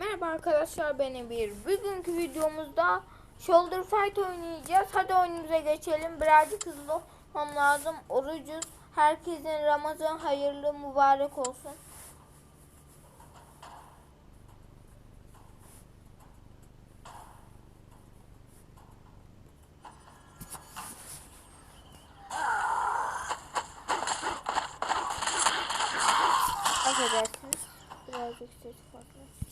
Merhaba arkadaşlar ben Emir. Bugünkü videomuzda Shoulder Fight oynayacağız. Hadi oyunumuza geçelim. Birazcık hızlı olmam lazım. Orucuz. Herkesin Ramazan hayırlı mübarek olsun. Affedersiniz. Birazcık ses farklı.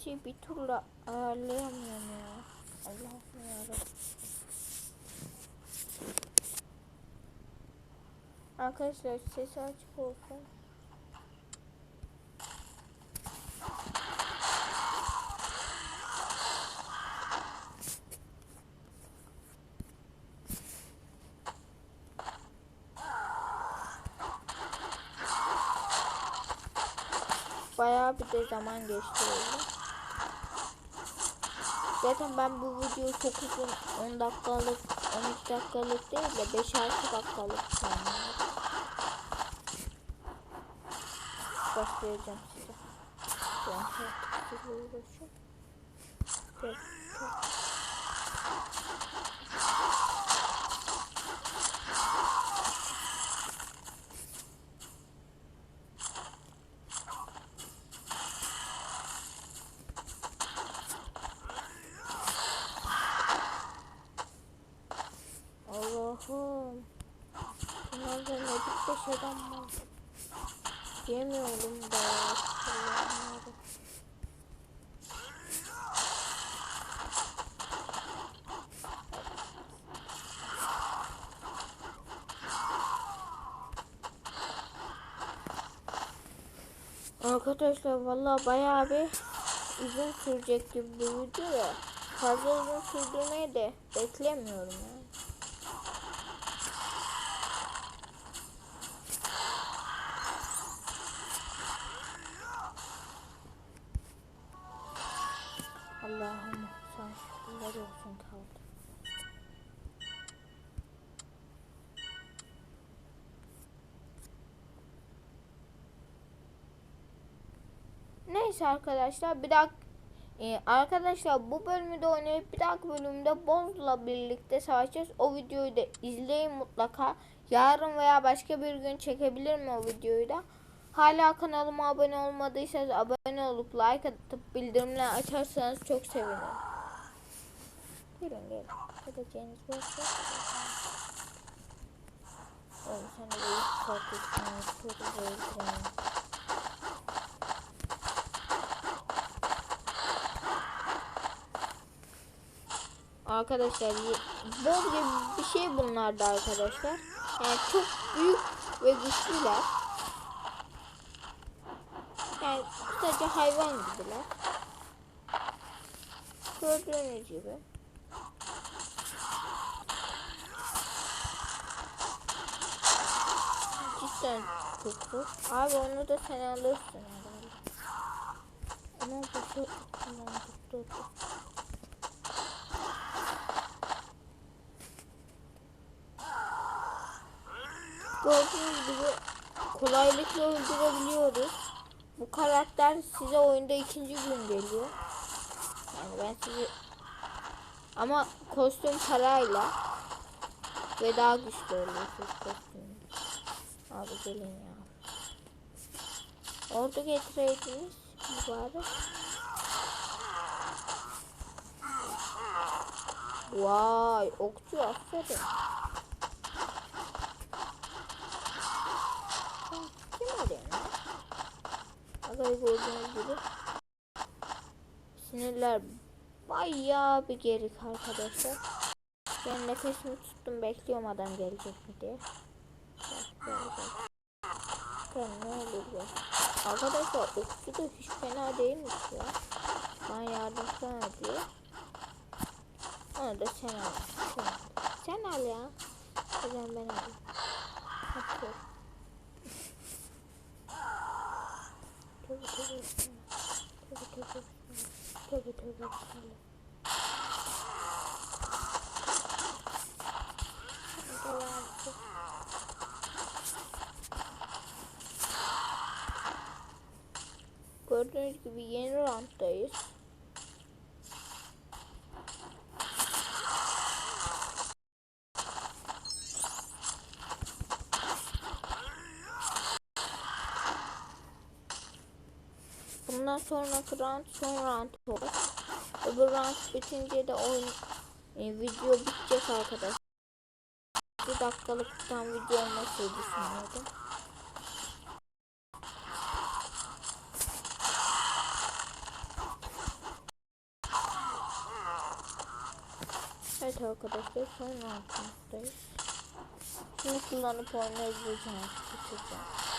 Sesi bir türlü ayarlayamıyorum ya. Allah'ım yarabbim. Arkadaşlar sesi açık olsun. Bayağı bir de zaman geçti öyle. Zaten ben bu videoyu çok uzun 10 dakikalık 13 dakikalık değil de 5-6 dakikalık planlıyorum. Başlayacağım size. Ben gel. Allah'ım. Bunlardan ne bir şeyden var. Yemiyorum da. Arkadaşlar vallahi bayağı bir uzun sürecek gibi bu video da fazla uzun sürdürmeyi de beklemiyorum yani. Neyse arkadaşlar bir dakika ee, arkadaşlar bu bölümü de oynayıp bir dahaki bölümde Boz'la birlikte savaşacağız. O videoyu da izleyin mutlaka. Yarın veya başka bir gün çekebilirim o videoyu da. Hala kanalıma abone olmadıysanız abone olup like atıp bildirimleri açarsanız çok sevinirim. Gelin gelin. Gideceğiniz varsa. Oğlum sen de bir korkuyorsun. Çok zor. Arkadaşlar bol gibi bir şey bunlar da arkadaşlar. Yani çok büyük ve güçlüler. Yani sadece hayvan gibiler. Gördüğünüz gibi. Cidden çok zor. Abi onu da sen alırsın herhalde. Ama çok dur Gördüğünüz gibi kolaylıkla öldürebiliyoruz. bu karakter size oyunda ikinci gün geliyor. Yani ben sizi ama kostüm parayla ve daha güçlü oluyorsunuz kostüm. Abi gelin ya. Ordu getireydiniz bari. Vay okçu aferin. Gördüğünüz gibi. Sinirler bayağı bir gerik arkadaşlar. Ben nefesimi tuttum bekliyorum adam gelecek mi diye. Ben ne olur ya. Arkadaşlar okçu da hiç fena değilmiş ya. Bana yardım sana diye. Onu da sen al. Sen sen al ya. O zaman ben alayım. Hadi gel. Tövbe tövbe bismillah. Tövbe tövbe bismillah. Tövbe tövbe bismillah. Hadi gel artık. Gördüğünüz gibi yeni rounddayız. Bundan sonraki round son round olur. Öbür round bitince de oyun e, video bitecek arkadaşlar. Bir dakikalık bir tane video olmasını düşünüyordum. Evet arkadaşlar son round'dayız. Şimdi kullanıp oynayacağım. Bitireceğim.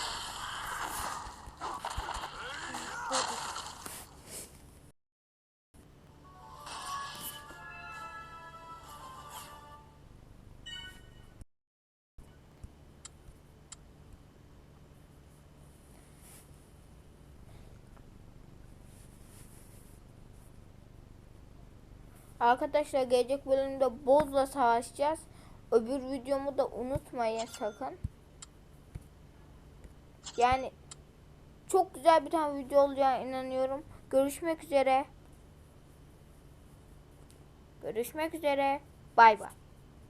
Arkadaşlar gelecek bölümde bozla savaşacağız. Öbür videomu da unutmayın sakın. Yani çok güzel bir tane video olacağına inanıyorum. Görüşmek üzere. Görüşmek üzere. Bay bay.